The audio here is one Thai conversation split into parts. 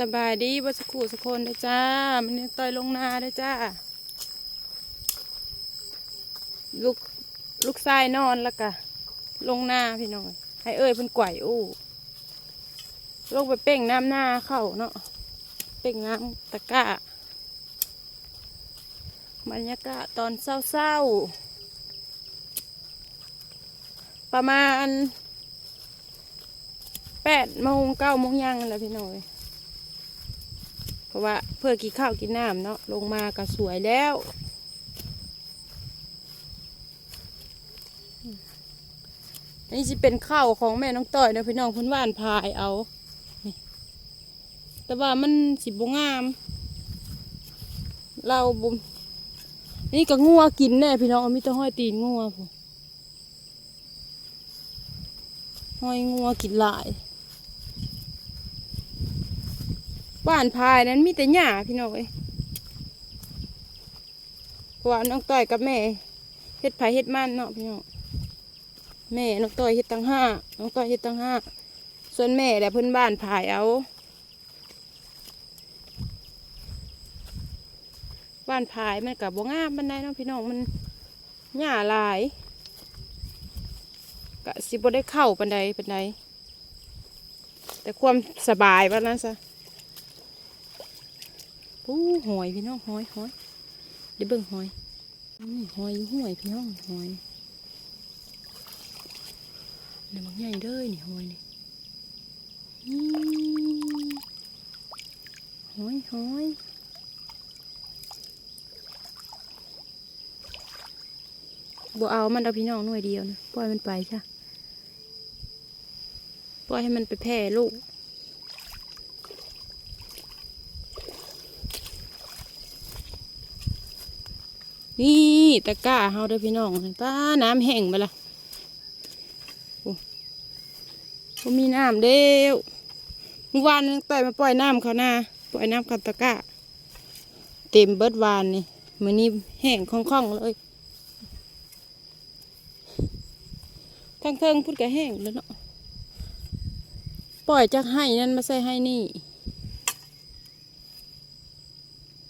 สบายดีบัสกูสกคนเด้จ้า มันนี่ต่อยลงนาเด้จ้า ลูกลูกชายนอนแล้วกะ ลงนาพี่น้องให้เอ้ยเพิ่นกวยอู้ลงไปเป่งน้ำหน้าเข้าเนาะเป่งน้ำตะก้าบรรยากาศตอนเศร้าๆ ประมาณแปดโมงเก้าโมงยังแหละพี่น้อย ราะว่าเพื่อกินข้าวกินน้ำเนาะลงมาก็สวยแล้วอันนี้จะเป็นข้าวของแม่น้องต่อยนะพี่น้องพื้นว่านพายเอา แต่ว่ามันสิบงาม เราบุมนี่ก็งัวกินแน่พี่น้องมีตัวห้อยตีนงัวผมห้อยงัวกินหลาย บ้านพายนั้นมีแต่หญ้าพี่น้องเอ้ยเพราะว่าน้องต้อยกับแม่เฮ็ดไผเฮ็ดมันเนาะพี่น้องแม่น้องต้อยเฮ็ดตั้งห้าน้องต้อยเฮ็ดตั้งห้าส่วนแม่แหละเพิ่นบ้านพายเอา บ้านพายมันกับบ่งามบันไดเนาะพี่น้องมันหญ้าหลายก็สิบ่ได้เข้าปันใดปันใดแต่ความสบายว่านั้นซะ ปูหอยพี่น้องหอยหอยเดี๋ยวเบิ่งหอยนี่หอยห้วยพี่น้องหอยนี่มันใหญ่เด้อนี่หอยนี่หอยหอยบ่เอามันเอาพี่น้องหน่วยเดียวนะปล่อยมันไปจ้ะปล่อยให้มันไปแพร่ลูก นี่ตะกร้าเฮาเด้อพี่น้องป้าน้ำแห้งไปละโอ้มีน้ำเด้วเมื่อวานนึงต่อยมาปล่อยน้ำเขาหน้าปล่อยน้ำกับตะกร้า เต็มเบิดวานนี่มื้อนี้แห้งคล่องๆเลยทั้งเทิงพูดก็แห้งแล้วเนาะปล่อยจากให้นั่นมาใส่ให้นี่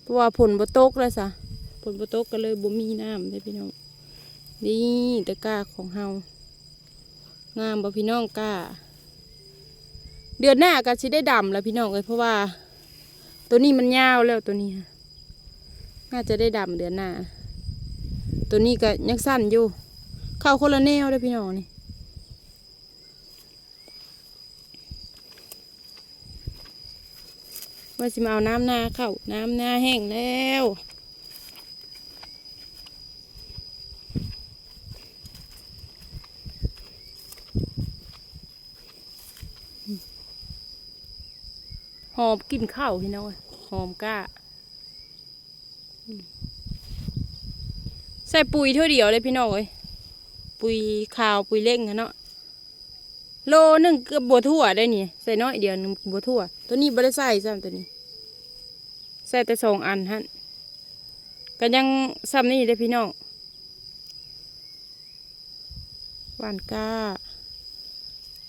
เพราะว่าผลบ่ตกเลยสะ นบ่ตกก็เลยบ่มีน้ำเลยพี่น้อง นี่ตะกร้าของเฮางามบ่พี่น้องกล้า เดือนหน้าก็สิได้ดำแล้วพี่น้องเอ้ยเพราะว่า ตัวนี้มันยาวแล้วตัวนี้น่าจะได้ดำเดือนหน้า ตัวนี้ก็ยังสั้นอยู่ เข้าคนละแนวเลยพี่น้องนี่ว่าสิมาเอาน้ำหน้าเข้าน้ำหน้าแห้งแล้ว หอมกลินข้าวพี่น้อยหอมก้า ใส่ปุ๋ยเท่าเดียวเลยพี่น้องเอ้ยปุ๋ยขาวปุ๋ยเล่งอะเนาะโลหนึ่งเกือบบัวทั่วได้นี่ใส่น้อยเดียวหนึงบัวทั่ว ตัวนี้ไม่ได้ใส่ซ้ำตัวนี้ ใส่แต่สองอันฮะก็ยังซ้ำนี่ได้พี่น้องหวานก้า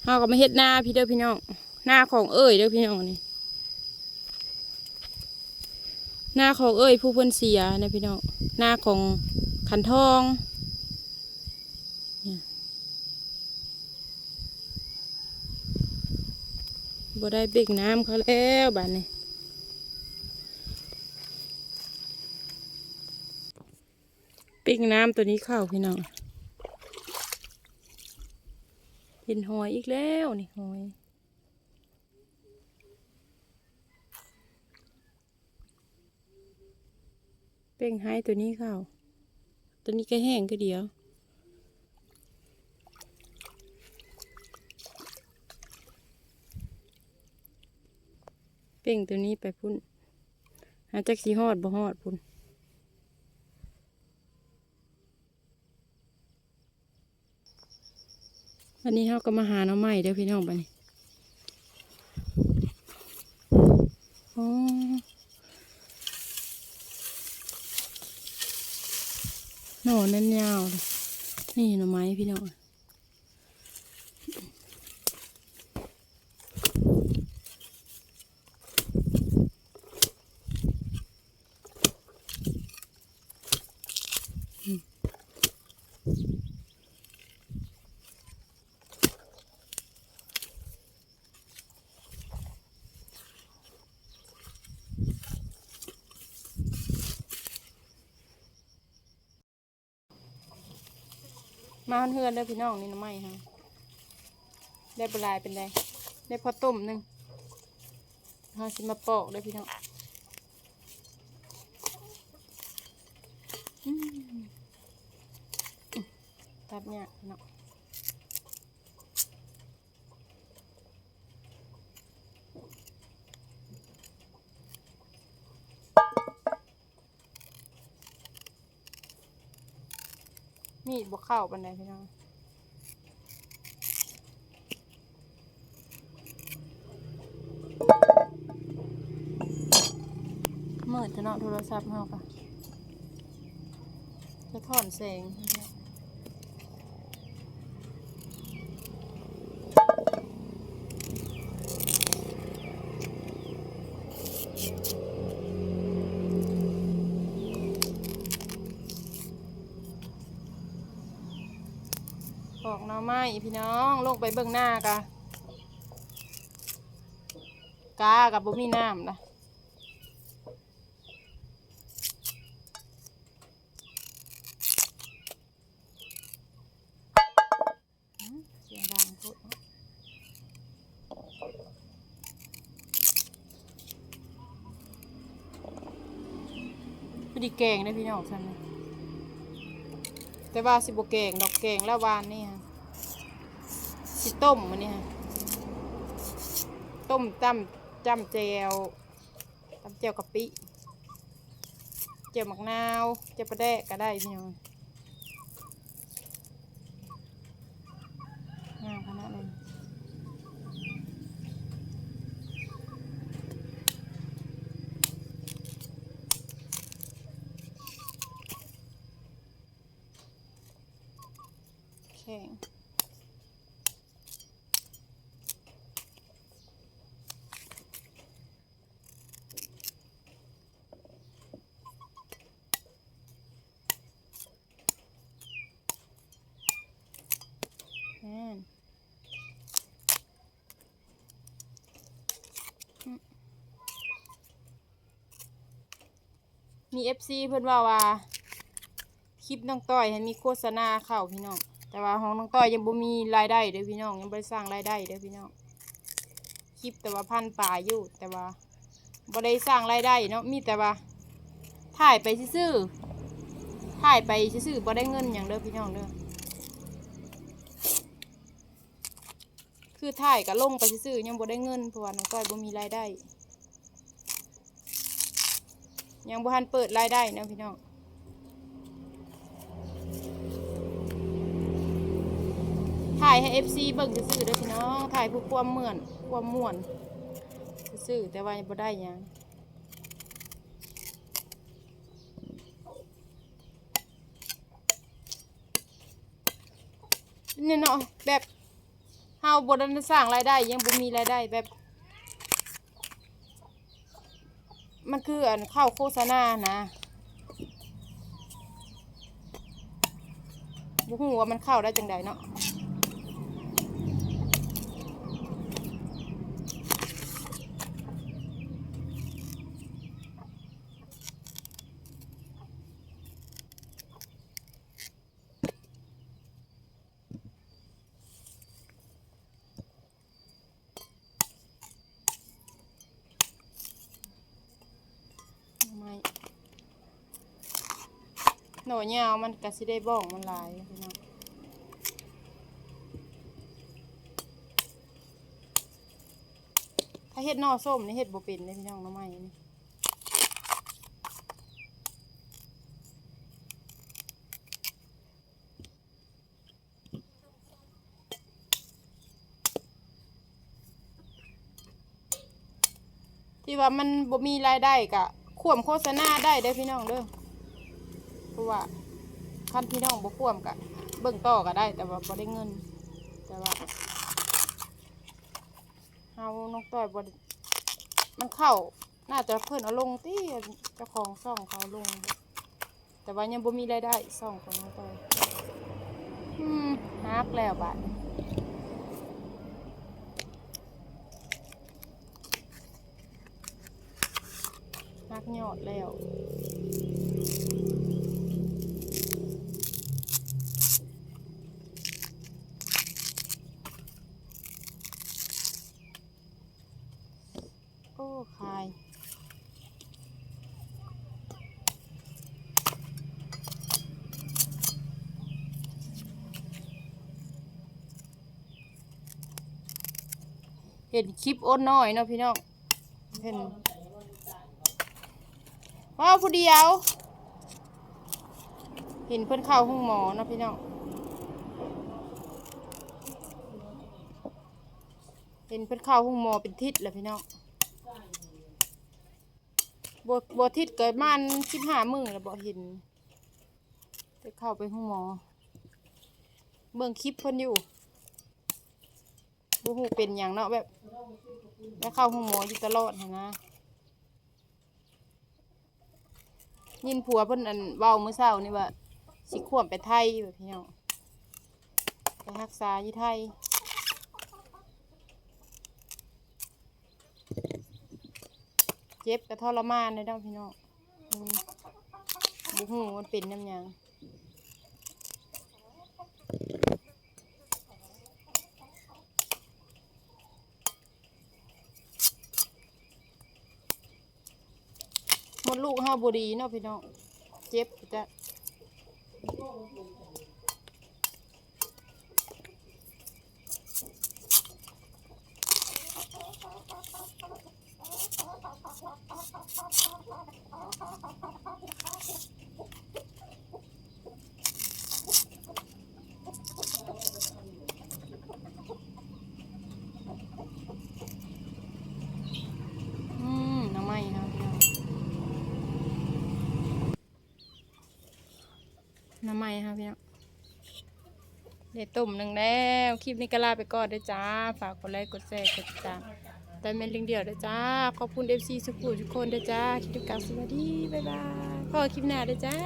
เฮาก็มาเฮ็ดหน้าพี่เด้อพี่น้องหน้าของเอ้ยเด้อพี่น้องนี่ หน้าของเอ้ยผู้เพิ่อนเสียนะพี่น้องหน้าของขันทองบ่ได้เบรกน้ำเขาแล้วบ้านนี้เบรกน้ำตัวนี้เข้าพี่น้องเห็นหอยอีกแล้วนี่หอย เป้งให้ตัวนี้เข้า ตัวนี้ก็แห้งก็เดียว เป้งตัวนี้ไปพุ่น หาจักสีฮอดบ่ฮอดพุ่นวันนี้เขาก็มาหาน้องใหม่เด้อพี่น้องบัดนี้อ๋อ หน่อนั่นยาวเลยนี่หน่อไม้พี่น้อง มาเฮือนๆเด้พี่น้องนี่น้ำไม้ฮะได้ปลายเป็นไดได้พอต้มหนึ่งเราสิมาปอกเด้พี่น้องอืมตับเนี่ยน้อง มีดบกเข้าปันไดพี่น้องมืดจะเนาะโทรศัพท์เฮาค่ะจะถอนแสง ออกหน้าไม้พี่น้องลงไปเบื้องหน้ากะกากับบ่มีน้ำนะเสียงดังพูดพอดีแกงได้พี่น้องฉันนะ แต่ว่าสิบแกงดอกแกงแล้ววานนี่ฮะสิต้มมันนี่ฮะต้มจ้ำจ้ำแจวจ้ำแจวกะปิ เจียวมะนาว เจียวปลาแดกก็ได้พี่น้องามขนาดเลยแข็งแน่น มีเอฟซีเพิ่อนว่าว่าคลิปน้องต้อยให้มีโฆษณาเข้าพี่น้อง แต่ว่าของน้องต้อยยังบ่มีรายได้เด้อพี่น้องยังบ่ได้สร้างรายได้เด้อพี่น้องคลิปแต่ว่าพันป่าอยู่ แต่ว่าบ่ได้สร้างรายได้เนาะมีแต่ว่าถ่ายไปซื่อถ่ายไปซื่อบ่ได้เงินอย่างเด้อพี่น้องเด้อคือถ่ายก็ลงไปซื่อยังบ่ได้เงินเพราะว่าน้องต้อยบ่มีรายได้ ยังบ่ทันเปิดรายได้นะพี่น้องถ่ายให้ FC เบิ่งซื่อๆเด้อพี่น้องถ่ายผู้ความเหมือนความม่วนซื่อแต่ว่าบ่ได้หยังเนี่ยเนาะแบบเฮาบ่ได้สร้างรายได้ยังบ่มีรายได้แบบ มันคืออันเข้าโฆษณานะบุหูว่ามันเข้าได้จังใดเนาะไม่ หน่อยยาวมันก็สิได้บ้องมันหลายพี่น้องถ้าเฮ็ดหน่อส้มนี่เฮ็ดบ่เป็นเลยพี่น้องน้อไม้นี่ที่ว่ามันบ่มีรายได้กะควมโฆษณาได้เด้อพี่น้องเด้อ ว่าคันพี่น้องบ่ควมกะเบิ่งต่อก็ได้ แต่ว่าบ่ได้เงิน แต่ว่าเฮาน้องต้อยบ่มันเข้า น่าจะเพิ่นเอาลงติเจ้าของช่องเขาลง แต่ว่ายังบ่มีรายได้ช่องของน้องต้อยอืมฮักแล้วบาดฮักยอดแล้ว ส โอ้คาย เห็นคลิปอ้นน้อยเนาะพี่น้องเห็นว้าวผู้เดียว เห็นเพื่อนเข้าห้องหมอเนาะพี่น้องเห็นเพื่อนเข้าห้องหมอเป็นทิศเลยพี่น้องบวบทิศเกิดมันสิบห้ามือแล้วบ่เห็นจะเข้าไปห้องหมอเบิ่งคลิปเพิ่นอยู่ บูฮูเป็นอย่างเนาะแบบแล้วเข้าห้องหมออยู่ตลอดนนะยินผัวเพิ่นอันเว้ามื้อเช้านี่ว่าสิขวมไปไทยแบบพี่น้องไปรักษาอยู่ไทยเจ็บกระทรมานเลยด้อพี่น้องบุหูมันเป็นน้ำยัง ลูกห้าบดีเนาะพี่น้องเจ็บจ้ะอืมน้ำไหม้เนาะพี่น้อง น้ำไม้ค่ะพี่น้องเดี๋ยวตุ่มหนึ่งแล้ว คลิปนี้ก็ลาไปก่อนด้วยจ้า ฝากกดไลค์กดแชร์กดติดตามแต่เมนลิงเดียวด้วยจ้า ขอบคุณเอฟซีสุขุทุกคนด้วยจ้า คลิปกับสวัสดี บ๊ายบายพอคลิปหน้าด้วยจ้า